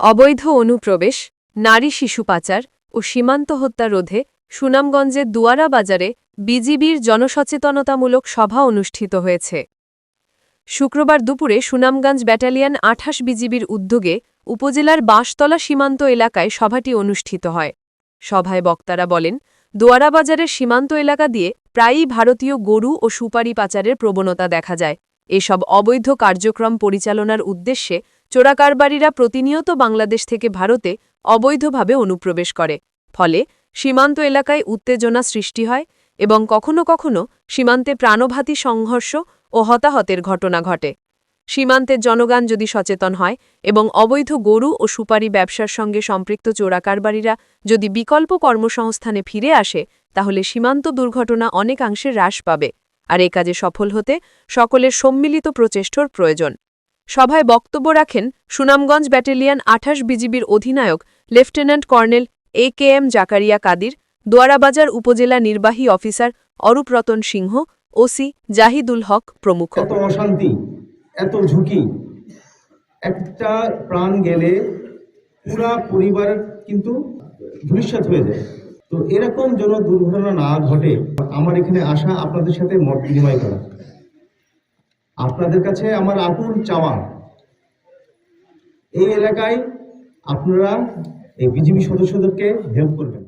অবৈধ অনুপ্রবেশ, নারী শিশু পাচার ও সীমান্ত হত্যা রোধে সুনামগঞ্জের দুয়ারা বাজারে বিজিবির জনসচেতনতামূলক সভা অনুষ্ঠিত হয়েছে। শুক্রবার দুপুরে সুনামগঞ্জ ব্যাটালিয়ন আঠাশ বিজিবির উদ্যোগে উপজেলার বাঁশতলা সীমান্ত এলাকায় সভাটি অনুষ্ঠিত হয়। সভায় বক্তারা বলেন দোয়ারাবাজারের সীমান্ত এলাকা দিয়ে প্রায়ই ভারতীয় গরু ও সুপারি পাচারের প্রবণতা দেখা যায়। এসব অবৈধ কার্যক্রম পরিচালনার উদ্দেশ্যে চোরাকারবারীরা প্রতিনিয়ত বাংলাদেশ থেকে ভারতে অবৈধভাবে অনুপ্রবেশ করে। ফলে সীমান্ত এলাকায় উত্তেজনা সৃষ্টি হয় এবং কখনো কখনো সীমান্তে প্রাণঘাতী সংঘর্ষ ও হতাহতের ঘটনা ঘটে। সীমান্তের জনগণ যদি সচেতন হয় এবং অবৈধ গরু ও সুপারি ব্যবসার সঙ্গে সম্পৃক্ত চোরাকারবারীরা যদি বিকল্প কর্মসংস্থানে ফিরে আসে, তাহলে সীমান্ত দুর্ঘটনা অনেকাংশে হ্রাস পাবে। আর এ কাজে সফল হতে সকলের সম্মিলিত প্রচেষ্টার প্রয়োজন। সভায় বক্তব্য রাখেন সুনামগঞ্জ ব্যাটালিয়ন আঠাশ বিজিবির অধিনায়ক lieutenant colonel A K M Zakaria Kadir, Dowarabazar upazila নির্বাহী অফিসার অরূপ রতন সিংহ, ওসি জাহিদুল হক প্রমুখ। এত অশান্তি, এত ঝুঁকি, একটা প্রাণ গেলে পুরা পরিবার কিন্তু ভবিষ্যৎ হয়ে যায়। তো এরকম যেন দুর্ঘটনা না ঘটে, আমার এখানে আসা আপনাদের সাথে মত বিনিময় করা। আপনাদের কাছে আমার আকুল চাওয়া। এই এলাকায় আপনারা এই বিজেপি সদস্যদেরকে হেল্প করবেন।